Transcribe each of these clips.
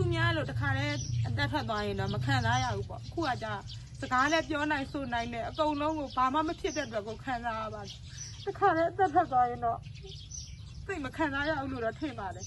သူများလို့တခါလဲအသက်ထွက်သွားရင်တော့မခံစားရဘူးပေါ့ခုကကြာစကားလည်းပြောနိုင်ဆိုနိုင်တယ်အကုန်လုံးကိုဘာမှမဖြစ်တဲ့အတွက်ကိုခံစားရပါတယ်တခါလဲအသက်ထွက်သွားရင်တော့သိပ်မခံစားရဘူးလို့တော့ထင်ပါတယ်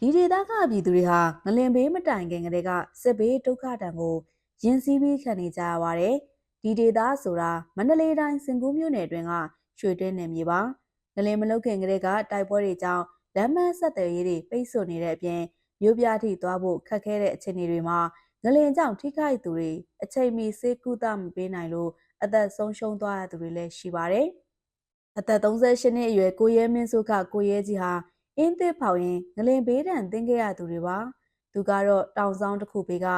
ဒီဒေသကပြည်သူတွေဟာငလင်ဘေးမတိုင်ခင်ကတည်းကစစ်ဘေးဒုက္ခတံကိုရင်စည်းပြီးခံနေကြရပါတယ်။ဒီဒေသဆိုတာမန္တလေးတိုင်းစင်ကူးမြို့နယ်အတွင်းက ရွှေတွင်းနယ်မြေပါ။ငလင်မလုတ်ခင်ကတည်းကတိုက်ပွဲတွေကြောင့်လမ်းမဆက်သွယ်ရေးတွေပိတ်ဆို့နေတဲ့အပြင်မြို့ပြထိသွားဖို့ခက်ခဲတဲ့အခြေအနေတွေမှာငလင်ကြောင့်ထိခိုက်သူတွေအချိန်မီစေကူတာမပေးနိုင်လို့အသက်ဆုံးရှုံးသွားရသူတွေလည်းရှိပါတယ်။အသက်38နှစ်အရွယ်ကိုရဲမင်းစုခကိုရဲကြီးဟာအင်းသစ်ဖောင်ရင်ငလင်ဘေးဒဏ်သင်ခဲ့ရသူတွေပါသူကတော့တောင်ဆောင်တစ်ခုဘေးက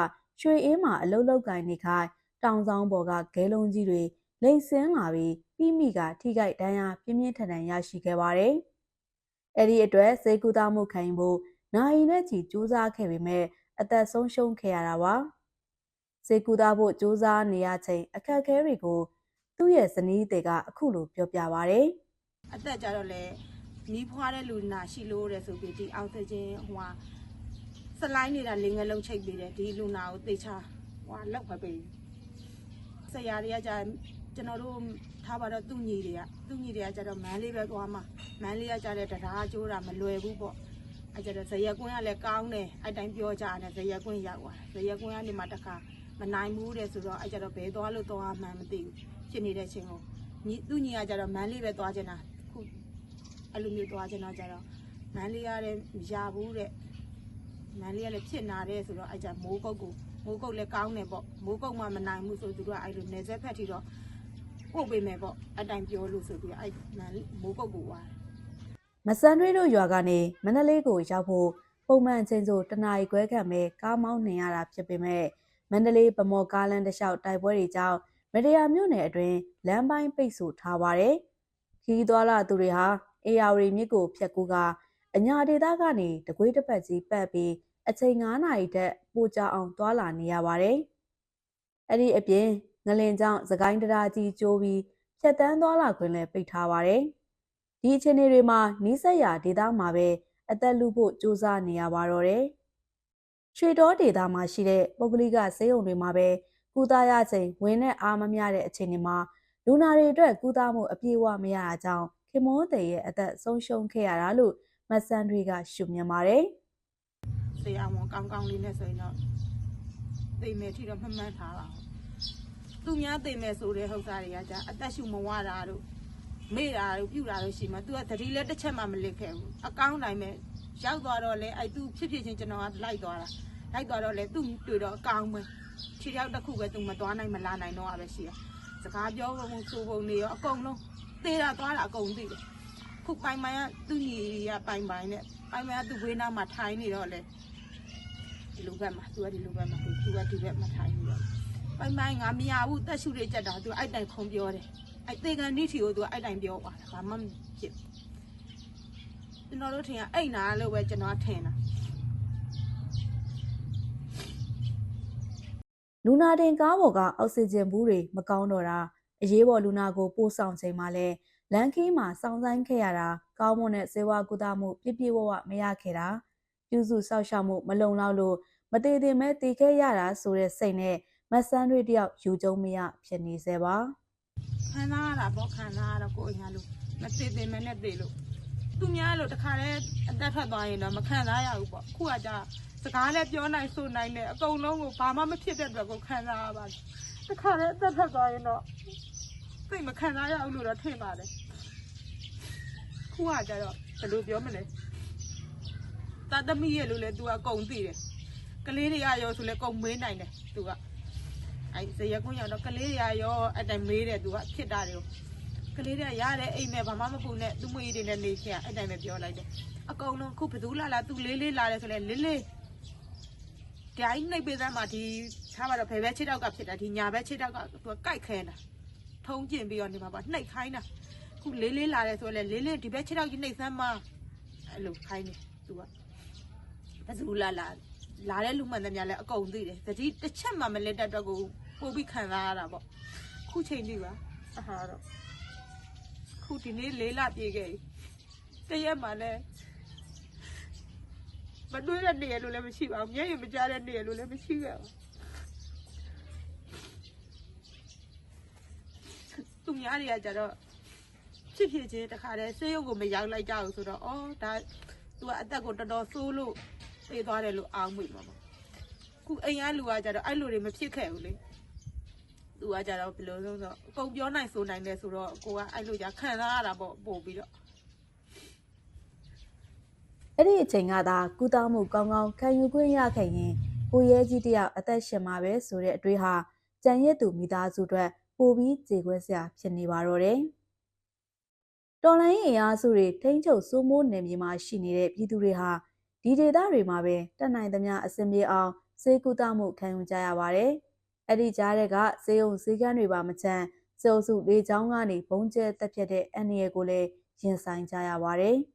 ရွှေအင်းမှာအလုတ်လောက်ကင်နေခိုင်းတောင်ဆောင်ပေါ်ကဂဲလုံးကြီးတွေ လိမ့်ဆင်းလာပြီးပြီးမိကထိခိုက်ဒဏ်ရာပြင်းပြင်းထန်ထန်ရရှိခဲ့ပါတယ်အဲ့ဒီအတွက်စေကူတာမှုခံယူဖို့နိုင်နဲ့ချီစူးစမ်းခဲ့ပေမဲ့အသက်ဆုံးရှုံးခဲ့ရတာပါစေကူတာဖို့စူးစမ်းနေရချိန်အခက်အခဲတွေကိုသူ့ရဲ့ဇနီးတွေကအခုလိုပြောပြပါဗျ။အသက်ကြတော့လေနီးဖွားတဲ့လူနာရှိလို့တဲ့ဆိုပြီးဒီအောက်ဆီဂျင်ဟိုဟာစလိုင်းနေတာလင်းငယ်လုံးချိတ်ပေးတယ်ဒီလူနာကိုသေချာဟိုဟာလောက်ပဲပေးဆရာတွေကကြာ ကျွန်တော်တို့ထားပါတော့သူ့ညီတွေကသူ့ညီတွေကကြတော့မန်းလေးပဲသွားမှာမန်းလေးကကြတဲ့တရားကျိုးတာမလွယ်ဘူးပေါ့အဲကြတော့ဇရက်ကွင်းကလည်းကောင်းတယ်အဲ့တိုင်းပြောကြတယ်ဇရက်ကွင်းရောက်သွားဇရက်ကွင်းကနေမှတခါမနိုင်ဘူးတဲ့ဆိုတော့အဲကြတော့ဘယ်သွားလို့သွားမှန်းမသိဘူးဖြစ်နေတဲ့ချိန်ကိုညီသူ့ညီကကြတော့မန်းလေးပဲသွားချင်တာခုအဲ့လိုမျိုးသွားချင်တော့ကြတော့မန်းလေးရတဲ့ရဘူးတဲ့မန်းလေးကလည်းဖြစ်နာတယ်ဆိုတော့အဲ့ကြမိုးကုတ်ကိုမိုးကုတ်လည်းကောင်းတယ်ပေါ့မိုးကုတ်မှမနိုင်ဘူးဆိုသူတို့ကအဲ့လိုနေဆက်ဖက်ထီတော့ ပို့ပေးမယ်ပေါ့အတိုင်ပြောလို့ဆိုပြီးအဲ့မန်းလေးမိုးကုတ်ကိုဝါတယ်မဆန်တွေးတို့ရွာကနေမန္တလေးကိုရောက်ဖို့ပုံမှန်အချိန်ဆိုတနာရီခွဲခန့်ပဲကားမောင်းနေရတာဖြစ်ပေမဲ့မန္တလေးဗမော်ကားလမ်းတစ်လျှောက်တိုက်ပွဲတွေကြောင့်မရယာမြို့နယ်အတွင်းလမ်းပိုင်းပိတ်ဆို့ထားပါတယ်။ခီးသွားလာသူတွေဟာအေယာဝတီမြစ်ကိုဖြတ်ကူကအညာဒေသကနေတကွေးတစ်ပတ်ကြီးပတ်ပြီးအချိန်9နာရီတက်ပိုကြအောင်သွားလာနေရပါတယ်။အဲ့ဒီအပြင် ငလင်ကြောင့်သကိုင်းတရားကြီးကျိုးပြီးဖြတ်တန်းသွားလာခွင့်လည်းပိတ်ထားပါတယ်။ဒီအခြေအနေတွေမှာနီးစပ်ရာဒေသမှာပဲအသက်လူဖို့စူးစမ်းနေရပါတော့တယ်။ရွှေတော်ဒေသမှာရှိတဲ့ပုဂ္ဂလိကစေယုံတွေမှာပဲကုသရချိန်ဝင်နဲ့အားမမျှတဲ့အခြေအနေမှာလူနာတွေအတွက်ကုသမှုအပြည့်အဝမရတာကြောင့်ခင်မောတဲ့ရဲ့အသက်ဆုံးရှုံးခဲ့ရတာလို့မဆန်တွေကရှုမြင်ပါတယ်သေအောင်ကောင်းကောင်းလေးနဲ့ဆိုရင်တော့သိမယ်ထီတော့မှတ်မှန်းထားပါဦး သူများသိမယ်ဆိုတဲ့ဟုတ်စားတွေကじゃအသက်ရှူမဝတာတို့မေ့တာတို့ပြူတာတို့ရှိမှ तू ကသတိလည်းတစ်ချက်မှမလစ်ခဲ့ဘူးအကောင်းတိုင်းပဲရောက်သွားတော့လေအဲ့ तू ဖြစ်ဖြစ်ချင်းကျွန်တော်ကလိုက်သွားတာလိုက်သွားတော့လေ तू တွေ့တော့အကောင်းပဲခြေရောက်တစ်ခုပဲ तू မသွားနိုင်မလာနိုင်တော့ပဲရှိရစကားပြောပုံဆိုပုံတွေရောအကုန်လုံးသေးတာသွားတာအကုန်သိတယ်ခုပိုင်ပိုင်ကသူ့ညီကပိုင်ပိုင်နဲ့ပိုင်ပိုင်ကသူ့ဝေးနားမှာထိုင်နေတော့လေ ဒီလိုဘက်မှာသူကဒီလိုဘက်မှာသူကဒီဘက်မှာထိုင်နေတော့ ပိုင်ပိုင်ငါမရဘူးတက်ရှုတွေကြက်တာသူအဲ့တိုင်ခုံပြောတယ်အဲ့သေကန်နိထီကိုသူအဲ့တိုင်ပြောသွားတာဘာမှမဖြစ်ကျွန်တော်တို့ထင်ကအဲ့နာလို့ပဲကျွန်တော်ထင်တာ။လူနာတင်ကားပေါ်ကအောက်ဆီဂျင်ဘူးတွေမကောင်းတော့တာအရေးပေါ်လူနာကိုပို့ဆောင်ချိန်မှာလဲလန်ခီးမှာစောင်းဆိုင်ခဲ့ရတာကောင်းမွန်တဲ့စေဝါကုသမှုပြည့်ပြည့်ဝဝမရခဲ့တာပြုစုစောက်ရှောက်မှုမလုံလောက်လို့မသေးသေးမဲတည်ခဲ့ရတာဆိုတဲ့စိတ်နဲ့ မဆန်းတွေတယောက်ယူကြုံမရဖြစ်နေစေပါခံစားရတာပေါ့ခံစားရတော့ကိုယ်အညာလို့မသေးသေးမနဲ့သေးလို့သူများလို့တခါလဲအသက်ထွက်သွားရင်တော့မခံစားရဘူးပေါ့ခုကကြာစကားလည်းပြောနိုင်ဆိုနိုင်တယ်အကုန်လုံးကိုဘာမှမဖြစ်တဲ့အတွက်ကိုခံစားရပါတယ်တခါလဲအသက်ထွက်သွားရင်တော့သိပ်မခံစားရဘူးလို့တော့ထင်ပါတယ်ခုကကြတော့ဘယ်လိုပြောမလဲတာသမီးရဲ့လို့လဲ तू ကကုံသိတယ်ကလေးတွေကရောဆိုလဲကုံမေးနိုင်တယ် तू က အဲ့ဇရက်ကွန်းရောက်တော့ကလေးတွေကရောအတိုင်မေးတယ်သူကဖြစ်တာတွေကိုကလေးတွေကရတယ်အိမ်မဲ့ဘာမှမပူနဲ့သူ့မွေးတွေနဲ့နေခဲ့အဲ့တိုင်ပဲပြောလိုက်တယ်အကုန်လုံးခုဘသူလာလာသူလေးလေးလာတယ်ဆိုလဲလေးလေးဒီအိုင်းနှိပ်ပေးသားမှာဒီထားပါတော့ဘယ်ဘက်ခြေတောက်ကဖြစ်တာဒီညာဘက်ခြေတောက်ကသူကကိုက်ခဲတာထုံးကျင်ပြီးတော့နေမှာပါနှိပ်ခိုင်းတာခုလေးလေးလာတယ်ဆိုလဲလေးလေးဒီဘက်ခြေတောက်ကြီးနှိပ်စမ်းမအဲ့လိုခိုင်းတယ်သူကဘသူလာလာလာတဲ့လူမှန်သမျှလဲအကုန်သိတယ်တတိတစ်ချက်မှမလက်တဲ့အတွက်ကို ပို့ပြီးခံစားရတာပေါ့ခုချိန်ပြီပါအဟာတော့ခုအခုဒီနေ့လေးလပြေခဲ့ပြီတရက်မှလည်းမတွေ့တဲ့နေရလို့လည်းမရှိပါဘူးမျက်ရည်မကြားတဲ့နေရလို့လည်းမရှိခဲ့ဘူးသူများတွေကကြတော့ဖြစ်ဖြစ်ချင်းတခါတည်းဆေးရုံကိုမရောက်လိုက်ကြဘူးဆိုတော့အော်ဒါသူကအသက်ကိုတော်တော်ဆိုးလို့ပြေးသွားတယ်လို့အောင်းမိမှာပေါ့ခုအိမ်ကလူကကြတော့အဲ့လိုတွေမဖြစ်ခဲ့ဘူးလေ သူကကြတော့ဘယ်လိုလဲဆိုတော့အကုန်ပြောနိုင်ဆိုနိုင်တယ်ဆိုတော့ကိုကအဲ့လိုじခံစားရတာပေါ့ပို့ပြီးတော့အဲ့ဒီအချိန်ကသာကုသမှုကောင်းကောင်းခံယူခွင့်ရခဲ့ရင်ကိုရဲကြီးတယောက်အသက်ရှင်မှာပဲဆိုတဲ့အတွေးဟာကြံရက်သူမိသားစုအတွက်ပိုပြီးကြေခွဲစရာဖြစ်နေပါတော့တယ်။တော်လိုင်းရင်အားစုတွေထိမ့်ချုပ်စိုးမိုးနယ်မြေမှာရှိနေတဲ့ပြည်သူတွေဟာဒီဒေသတွေမှာပဲတက်နိုင်သမျှအဆင်ပြေအောင်စေကုသမှုခံယူကြရပါတယ်။ အဲ့ဒီကြားတဲ့ကစေုံစည်းကမ်းတွေပါမချမ်းစေအုပ်စုလေးချောင်းကနေဘုံကျဲတက်ဖြတ်တဲ့အန္တရာယ်ကိုလည်းရင်ဆိုင်ကြရပါတယ်။